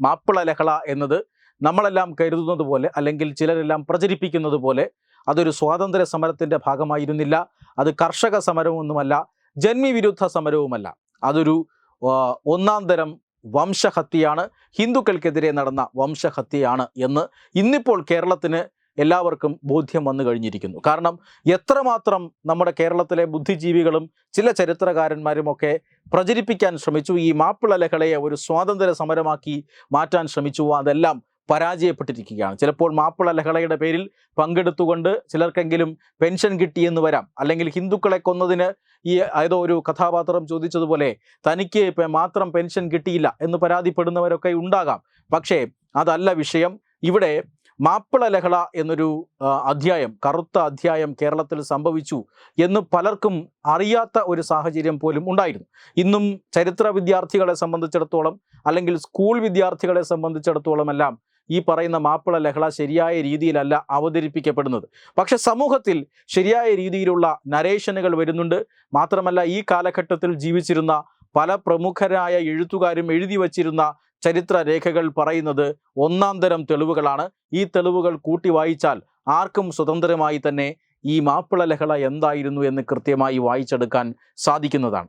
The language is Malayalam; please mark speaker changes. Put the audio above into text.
Speaker 1: മാപ്പിള ലഹള എന്നത് നമ്മളെല്ലാം കരുതുന്നത് പോലെ അല്ലെങ്കിൽ ചിലരെല്ലാം പ്രചരിപ്പിക്കുന്നത് പോലെ അതൊരു സ്വാതന്ത്ര്യ സമരത്തിന്റെ ഭാഗമായിരുന്നില്ല. അത് കർഷക സമരമൊന്നുമല്ല ജന്മിവിരുദ്ധ സമരവുമല്ല. അതൊരു ഒന്നാം തരം വംശഹത്യയാണ്. ഹിന്ദുക്കൾക്കെതിരെ നടന്ന വംശഹത്യയാണ് എന്ന് ഇന്നിപ്പോൾ കേരളത്തിന് എല്ലാവർക്കും ബോധ്യം വന്നു കഴിഞ്ഞിരിക്കുന്നു. കാരണം എത്രമാത്രം നമ്മുടെ കേരളത്തിലെ ബുദ്ധിജീവികളും ചില ചരിത്രകാരന്മാരുമൊക്കെ പ്രചരിപ്പിക്കാൻ ശ്രമിച്ചു. ഈ മാപ്പിള ലഹളയെ ഒരു സ്വാതന്ത്ര്യ സമരമാക്കി മാറ്റാൻ ശ്രമിച്ചു. അതെല്ലാം പരാജയപ്പെട്ടിരിക്കുകയാണ്. ചിലപ്പോൾ മാപ്പിള ലഹളയുടെ പേരിൽ പങ്കെടുത്തുകൊണ്ട് ചിലർക്കെങ്കിലും പെൻഷൻ കിട്ടിയെന്ന് വരാം. അല്ലെങ്കിൽ ഹിന്ദുക്കളെ കൊന്നതിന് ഈ ഏതോ ഒരു കഥാപാത്രം ചോദിച്ചതുപോലെ തനിക്ക് മാത്രം പെൻഷൻ കിട്ടിയില്ല എന്ന് പരാതിപ്പെടുന്നവരൊക്കെ ഉണ്ടാകാം. പക്ഷേ അതല്ല വിഷയം. ഇവിടെ മാപ്പിള ലഹള എന്നൊരു അധ്യായം കറുത്ത അധ്യായം കേരളത്തിൽ സംഭവിച്ചു എന്ന് പലർക്കും അറിയാത്ത ഒരു സാഹചര്യം പോലും ഉണ്ടായിരുന്നു. ഇന്നും ചരിത്ര വിദ്യാർത്ഥികളെ സംബന്ധിച്ചിടത്തോളം അല്ലെങ്കിൽ സ്കൂൾ വിദ്യാർത്ഥികളെ സംബന്ധിച്ചിടത്തോളം എല്ലാം ഈ പറയുന്ന മാപ്പിള ലഹള ശരിയായ രീതിയിലല്ല അവതരിപ്പിക്കപ്പെടുന്നത്. പക്ഷെ സമൂഹത്തിൽ ശരിയായ രീതിയിലുള്ള നരേഷനുകൾ വരുന്നുണ്ട്. മാത്രമല്ല ഈ കാലഘട്ടത്തിൽ ജീവിച്ചിരുന്ന പല പ്രമുഖരായ എഴുത്തുകാരും എഴുതി വച്ചിരുന്ന ചരിത്ര രേഖകൾ പറയുന്നത് ഒന്നാം തരം തെളിവുകളാണ്. ഈ തെളിവുകൾ കൂട്ടി വായിച്ചാൽ ആർക്കും സ്വതന്ത്രമായി തന്നെ ഈ മാപ്പിള ലഹള എന്തായിരുന്നു എന്ന് കൃത്യമായി വായിച്ചെടുക്കാൻ സാധിക്കുന്നതാണ്.